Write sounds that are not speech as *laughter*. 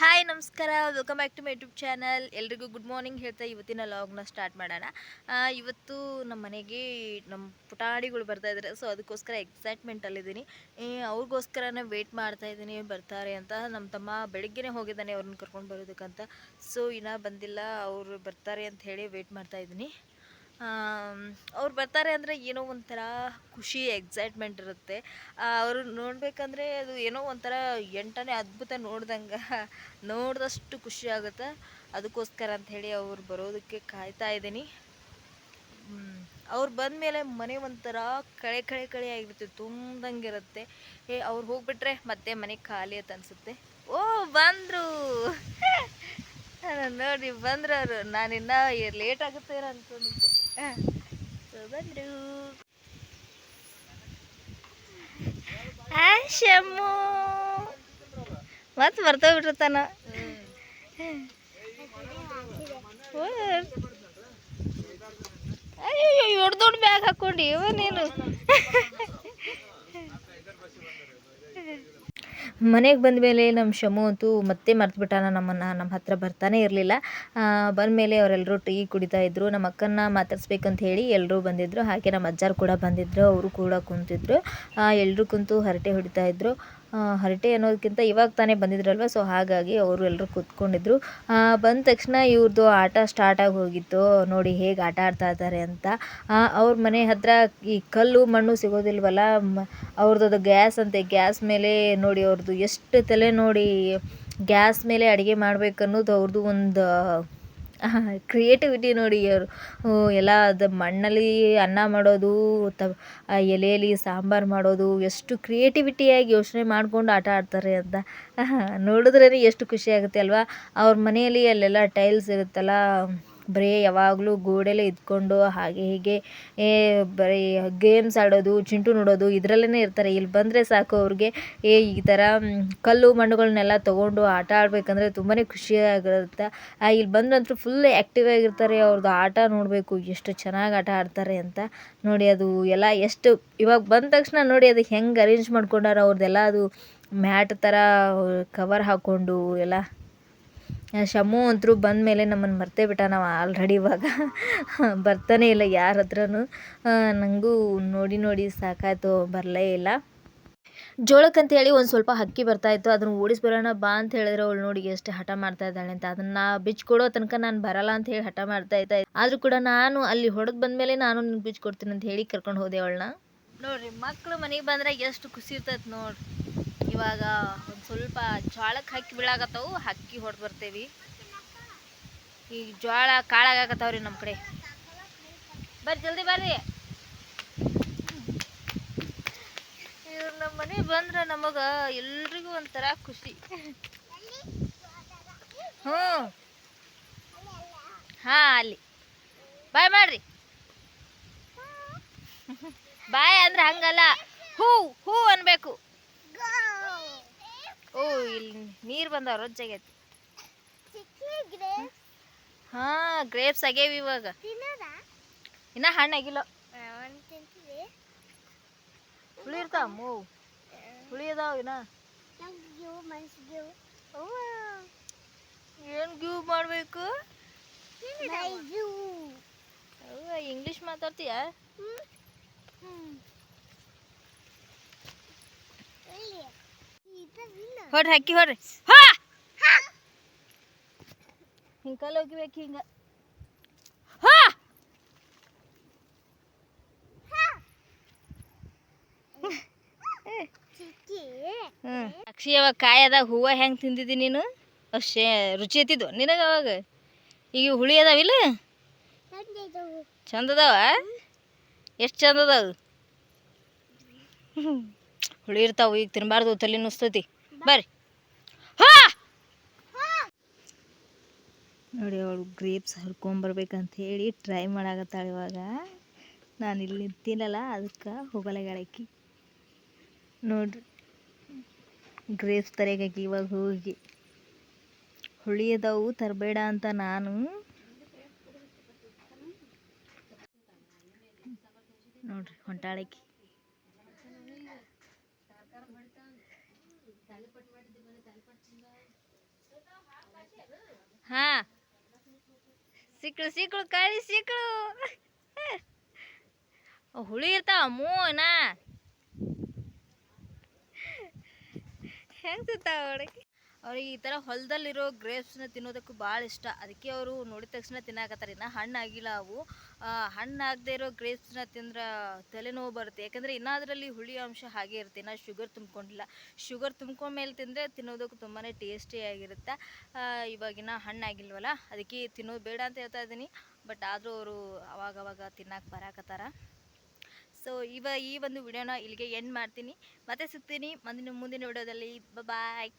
Hi, ನಮಸ್ಕಾರ. Welcome back to my YouTube channel ಎಲ್ರಿಗೂ good morning ಹೇಳ್ತಾ ಇವತ್ತಿನ ಲಾಗ್ನ ಸ್ಟಾರ್ಟ್ ಮಾಡೋಣ. ಇವತ್ತು ನಮ್ಮ ಮನೆಗೆ ನಮ್ಮ ಪುಟಾಣಿಗಳು ಬರ್ತಾ ಇದ್ದಾರೆ ಸೊ ಅದಕ್ಕೋಸ್ಕರ ಎಕ್ಸೈಟ್ಮೆಂಟಲ್ಲಿದ್ದೀನಿ ಅವ್ರಿಗೋಸ್ಕರನೇ ವೆಯ್ಟ್ ಮಾಡ್ತಾ ಇದ್ದೀನಿ ಬರ್ತಾರೆ ಅಂತ ನಮ್ಮ ತಮ್ಮ ಬೆಳಗ್ಗೆನೇ ಹೋಗಿದ್ದಾನೆ ಅವ್ರನ್ನ ಕರ್ಕೊಂಡು ಬರೋದಕ್ಕಂತ. ಸೊ ಇನ್ನೂ ಬಂದಿಲ್ಲ. ಅವರು ಬರ್ತಾರೆ ಅಂತ ಹೇಳಿ ವೆಯ್ಟ್ ಮಾಡ್ತಾ ಇದ್ದೀನಿ ಅವ್ರು ಬರ್ತಾರೆ ಅಂದರೆ ಏನೋ ಒಂಥರ ಖುಷಿ ಎಕ್ಸೈಟ್ಮೆಂಟ್ ಇರುತ್ತೆ. ಅವರು ನೋಡಬೇಕಂದ್ರೆ ಅದು ಏನೋ ಒಂಥರ ಎಂಟನೇ ಅದ್ಭುತ ನೋಡ್ದಂಗೆ *laughs* ನೋಡಿದಷ್ಟು ಖುಷಿ ಆಗುತ್ತೆ. ಅದಕ್ಕೋಸ್ಕರ ಅಂಥೇಳಿ ಅವ್ರು ಬರೋದಕ್ಕೆ ಕಾಯ್ತಾ ಇದ್ದೀನಿ. ಅವ್ರು ಬಂದಮೇಲೆ ಮನೆ ಒಂಥರ ಕಳೆ ಕಳೆ ಕಳೆ ಆಗಿರುತ್ತೆ, ತುಂಬ್ದಂಗಿರುತ್ತೆ. ಏ, ಅವ್ರು ಹೋಗ್ಬಿಟ್ರೆ ಮತ್ತೆ ಮನೆ ಖಾಲಿ ಅಂತ ಅನಿಸುತ್ತೆ. ಓ, ಬಂದರು. *laughs* ನೋಡಿ ಬಂದ್ರೆ ಅವರು. ನಾನಿನ್ನ ಲೇಟ್ ಆಗುತ್ತೆ ಸೊ ಬಂದರು. ಆ ಶಮ್ಮು ಮತ್ತೆ ಬರ್ತೋಗ್ಬಿಟ್ಟಿರ್ತಾನ. ಅಯ್ಯೋ ದೊಡ್ಡ ಬ್ಯಾಗ್ ಹಾಕ್ಕೊಂಡು ಇವ ನೀನು. ಮನೆಗೆ ಬಂದ ಮೇಲೆ ನಮ್ಮ ಶಮು ಅಂತೂ ಮತ್ತೆ ಮರ್ತ್ಬಿಟ್ಟಾನ ನಮ್ಮನ್ನು ನಮ್ಮ ಹತ್ರ ಬರ್ತಾನೆ ಇರಲಿಲ್ಲ. ಬಂದ ಮೇಲೆ ಅವರೆಲ್ಲರೂ ಟೀ ಕುಡಿತಾ ಇದ್ದರು ನಮ್ಮ ಅಕ್ಕನ್ನ ಮಾತಾಡಿಸ್ಬೇಕಂತ ಹೇಳಿ ಎಲ್ಲರೂ ಬಂದಿದ್ದರು ಹಾಗೆ ನಮ್ಮ ಅಜ್ಜಾರು ಕೂಡ ಬಂದಿದ್ದರು ಅವರು ಕೂಡ ಕುಂತಿದ್ರು. ಎಲ್ಲರೂ ಕುಂತು ಹರಟೆ ಹೊಡಿತಾ ಇದ್ರು. ಆ, ಹರಟೆ ಅನ್ನೋದಕ್ಕಿಂತ ಇವಾಗ ತಾನೇ ಬಂದಿದ್ರಲ್ವ? ಸೊ ಹಾಗಾಗಿ ಅವರು ಎಲ್ಲರೂ ಕೂತ್ಕೊಂಡಿದ್ರು. ಬಂದ ತಕ್ಷಣ ಇವ್ರದ್ದು ಆಟ ಸ್ಟಾರ್ಟ್ ಆಗಿ ಹೋಗಿತ್ತು. ನೋಡಿ ಹೇಗೆ ಆಟ ಆಡ್ತಾ ಇದ್ದಾರೆ ಅಂತ. ಅವ್ರ ಮನೆ ಹತ್ರ ಈ ಕಲ್ಲು ಮಣ್ಣು ಸಿಗೋದಿಲ್ವಲ್ಲ? ಅವ್ರದ್ದು ಗ್ಯಾಸ್ ಅಂತೆ. ಗ್ಯಾಸ್ ಮೇಲೆ ನೋಡಿ ಅವ್ರದ್ದು ಎಷ್ಟು ತಲೆ ನೋಡಿ ಗ್ಯಾಸ್ ಮೇಲೆ ಅಡುಗೆ ಮಾಡ್ಬೇಕು ಅನ್ನೋದು ಅವ್ರದ್ದು ಒಂದು *laughs* ಕ್ರಿಯೇಟಿವಿಟಿ ನೋಡಿ ಅವರು ಎಲ್ಲ ಅದು ಮಣ್ಣಲ್ಲಿ ಅನ್ನ ಮಾಡೋದು, ತ ಎಲೆಯಲ್ಲಿ ಸಾಂಬಾರು ಮಾಡೋದು, ಎಷ್ಟು ಕ್ರಿಯೇಟಿವಿಟಿಯಾಗಿ ಯೋಚನೆ ಮಾಡಿಕೊಂಡು ಆಟ ಆಡ್ತಾರೆ ಅಂತ. *laughs* ನೋಡಿದ್ರೇ ಎಷ್ಟು ಖುಷಿ ಆಗುತ್ತೆ ಅಲ್ವಾ? ಅವ್ರ ಮನೆಯಲ್ಲಿ ಅಲ್ಲೆಲ್ಲ ಟೈಲ್ಸ್ ಇರುತ್ತಲ್ಲ ಬರೀ ಯಾವಾಗಲೂ ಗೋಡೆಲೇ ಇದ್ಕೊಂಡು ಹಾಗೆ ಹೀಗೆ, ಏ, ಬರೀ ಗೇಮ್ಸ್ ಆಡೋದು, ಚಿಂಟು ನೋಡೋದು ಇದರಲ್ಲೇ ಇರ್ತಾರೆ. ಇಲ್ಲಿ ಬಂದರೆ ಸಾಕು ಅವ್ರಿಗೆ, ಏ, ಈ ಥರ ಕಲ್ಲು ಮಣ್ಣುಗಳನ್ನೆಲ್ಲ ತೊಗೊಂಡು ಆಟ ಆಡಬೇಕಂದ್ರೆ ತುಂಬಾ ಖುಷಿಯಾಗಿರುತ್ತೆ. ಇಲ್ಲಿ ಬಂದ್ರಂತೂ ಫುಲ್ ಆ್ಯಕ್ಟಿವ್ ಆಗಿರ್ತಾರೆ. ಅವ್ರದ್ದು ಆಟ ನೋಡಬೇಕು, ಎಷ್ಟು ಚೆನ್ನಾಗಿ ಆಟ ಆಡ್ತಾರೆ ಅಂತ. ನೋಡಿ ಅದು ಎಲ್ಲ ಎಷ್ಟು, ಇವಾಗ ಬಂದ ತಕ್ಷಣ ನೋಡಿ ಅದು ಹೆಂಗೆ ಅರೇಂಜ್ ಮಾಡ್ಕೊಂಡಾರ ಅವ್ರದ್ದೆಲ್ಲ ಅದು ಮ್ಯಾಟ್ ಥರ ಕವರ್ ಹಾಕ್ಕೊಂಡು ಎಲ್ಲ ಆ ಶಮ್ಮು ಅಂತೂ ಬಂದ ಮೇಲೆ ನಮ್ಮನ್ನು ಮರ್ತೇ ಬಿಟ್ಟ. ನಾವು ಆಲ್ರೆಡಿ ಇವಾಗ ಬರ್ತಾನೆ ಇಲ್ಲ ಯಾರ ಹತ್ರನೂ ನನಗೂ ನೋಡಿ ನೋಡಿ ಸಾಕಾಯ್ತು, ಬರಲೇ ಇಲ್ಲ. ಜೋಳಕ್ಕಂತ ಹೇಳಿ ಒಂದು ಸ್ವಲ್ಪ ಹಕ್ಕಿ ಬರ್ತಾ ಇತ್ತು. ಅದನ್ನು ಓಡಿಸಿ ಬರೋಣ ಬಾ ಅಂತ ಹೇಳಿದ್ರೆ. ಅವಳು ನೋಡಿ ಎಷ್ಟು ಹಠ ಮಾಡ್ತಾ ಇದ್ದಾಳೆ ಅಂತ. ಅದನ್ನ ಬಿಚ್ಕೊಡೋ ತನಕ ನಾನು ಬರಲ್ಲ ಅಂತ ಹೇಳಿ ಹಠ ಮಾಡ್ತಾ ಇದ್ದೆ. ಆದರೂ ಕೂಡ ನಾನು ಅಲ್ಲಿ ಹೊಡೆದು ಬಂದಮೇಲೆ ನಾನು ನಿನ್ಗೆ ಬಿಚ್ಕೊಡ್ತೀನಿ ಅಂತ ಹೇಳಿ ಕರ್ಕೊಂಡು ಹೋದೆ ಅವಳನ್ನ. ನೋಡ್ರಿ ಮಕ್ಕಳು ಮನೆಗೆ ಬಂದ್ರೆ ಎಷ್ಟು ಖುಷಿ ಇರ್ತೈತೆ ನೋಡ್ರಿ. ಇವಾಗ ಒಂದು ಸ್ವಲ್ಪ ಜೋಳಕ್ಕೆ ಹಕ್ಕಿ ಬೀಳಾಕತ್ತವು, ಹಕ್ಕಿ ಹೊಡೆದು ಬರ್ತೇವಿ. ಈಗ ಜೋಳ ಕಾಳಾಗತ್ತವ್ರಿ ನಮ್ಮ ಕಡೆ. ಬರ್ರಿ, ಜಲ್ದಿ ಬರ್ರಿ. ಇವ್ರು ನಮ್ಮ ಮನೆ ಬಂದ್ರೆ ನಮಗೆ ಎಲ್ರಿಗೂ ಒಂಥರ ಖುಷಿ. ಹ್ಞೂ. ಹಾಂ, ಅಲ್ಲಿ. ಬಾಯ್ ಮಾಡ್ರಿ. ಬಾಯ್ ಅಂದ್ರೆ ಹಂಗಲ್ಲ. ಹೂ ಹೂ ಅನ್ಬೇಕು. ಓ ಇಲ್ಲಿ ನೀರು ಬಂದವ ರೊಜ್ಜಾಗೈತಿ ಹಾ ಗ್ರೇಪ್ಸ್ ಆಗ್ಯಾವ ಇವಾಗ. ಇನ್ನ ಹಣ್ಣಾಗಿಲ್ಲ ಹುಳಿ ಇರ್ತಾವ ಮೂವ್. ಹುಳಿ ಅದಾವ ಇನ್ನ. ಏನ್ ಗ್ಯೂ ಮಾಡ್ಬೇಕು? ಇಂಗ್ಲಿಷ್ ಮಾತಾಡ್ತೀಯ? ಹೊಡ್ರಿ ಹಾಕಿ ಹೊಡ್ರಿ. ಹಾ. ಹಿಂಗ ಕಲ್ ಹೋಗಿಬೇಕು ಹಿಂಗ. ಹಾ. ಅಕ್ಷಿ ಅವಾಗ ಕಾಯದಾಗ ಹೂವ ಹೆಂಗ್ ತಿಂದಿದ್ದಿ ನೀನು? ಅಷ್ಟೇ ರುಚಿ ಐತಿದ್ವು ನಿನಗ ಅವಾಗ? ಈಗ ಹುಳಿ ಅದಾವಿಲ್ಲ ಚಂದ ಅದಾವ? ಎಷ್ಟು ಚಂದ ಅದಾವ? ಹುಳಿ ಇರ್ತಾವ ಈಗ ತಿನ್ಬಾರ್ದು ತಲೆ ನುಸ್ತೈತಿ. ಬರ್ರಿ. ನೋಡಿ ಅವಳು ಗ್ರೇಪ್ಸ್ ಹರ್ಕೊಂಬರ್ಬೇಕಂತ ಹೇಳಿ ಟ್ರೈ ಮಾಡಾಕತ್ತಾಳೆ ಇವಾಗ. ನಾನು ಇಲ್ಲಿ ತಿನ್ನಲ್ಲ, ಅದಕ್ಕೆ ಗಾಳಕ್ಕೆ ನೋಡ್ರಿ. ಗ್ರೇಪ್ಸ್ ತರಕಾಕಿ ಇವಾಗ ಹೋಗಿ. ಹುಳಿಯದವು ತರಬೇಡ ಅಂತ ನಾನು. ನೋಡ್ರಿ ಹೊಂಟಾಳಕಿ ಹಾಂ ಸಿಕ್ಕಳು ಸಿಕ್ಕಳು ಕಾಳಿ ಸಿಕ್ಕಳು ಹುಳಿ ಇರ್ತಾವ ಮೂನ ಹೆಂಗೆ ತಿಂತಾವ ಹುಡುಗಿ ಅವ್ರಿಗೆ ಈ ಥರ ಹೊಲದಲ್ಲಿರೋ ಗ್ರೇಪ್ಸ್ನ ತಿನ್ನೋದಕ್ಕೂ ಭಾಳ ಇಷ್ಟ. ಅದಕ್ಕೆ ಅವರು ನೋಡಿದ ತಕ್ಷಣ ತಿನ್ನಾಕತ್ತಾರೆ. ಇನ್ನು ಹಣ್ಣಾಗಿಲ್ಲ ಅವು. ಹಣ್ಣಾಗದೇ ಇರೋ ಗ್ರೇಪ್ಸ್ನ ತಿಂದ್ರೆ ತಲೆನೋವು ಬರುತ್ತೆ. ಯಾಕಂದರೆ ಇನ್ನೂ ಅದರಲ್ಲಿ ಹುಳಿ ಅಂಶ ಹಾಗೆ ಇರುತ್ತೆ. ಇನ್ನು ಶುಗರ್ ತುಂಬ್ಕೊಂಡಿಲ್ಲ. ಶುಗರ್ ತುಂಬ್ಕೊಂಡ್ಮೇಲೆ ತಿಂದರೆ ತಿನ್ನೋದಕ್ಕೂ ತುಂಬಾ ಟೇಸ್ಟಿಯಾಗಿರುತ್ತೆ ಇವಾಗಿನ ಹಣ್ಣಾಗಿಲ್ವಲ್ಲ ಅದಕ್ಕೆ ತಿನ್ನೋದು ಬೇಡ ಅಂತ ಹೇಳ್ತಾ ಇದ್ದೀನಿ. ಬಟ್ ಆದರೂ ಅವರು ಅವಾಗವಾಗ ತಿನ್ನಕ್ಕೆ ಬರಾಕತ್ತಾರ. ಸೊ ಇವ, ಈ ಒಂದು ವಿಡಿಯೋನ ಇಲ್ಲಿಗೆ ಎಂಡ್ ಮಾಡ್ತೀನಿ. ಮತ್ತೆ ಸಿಗ್ತೀನಿ. ಮುಂದಿನ ಮುಂದಿನ ವಿಡಿಯೋದಲ್ಲಿ. ಬಾಯ್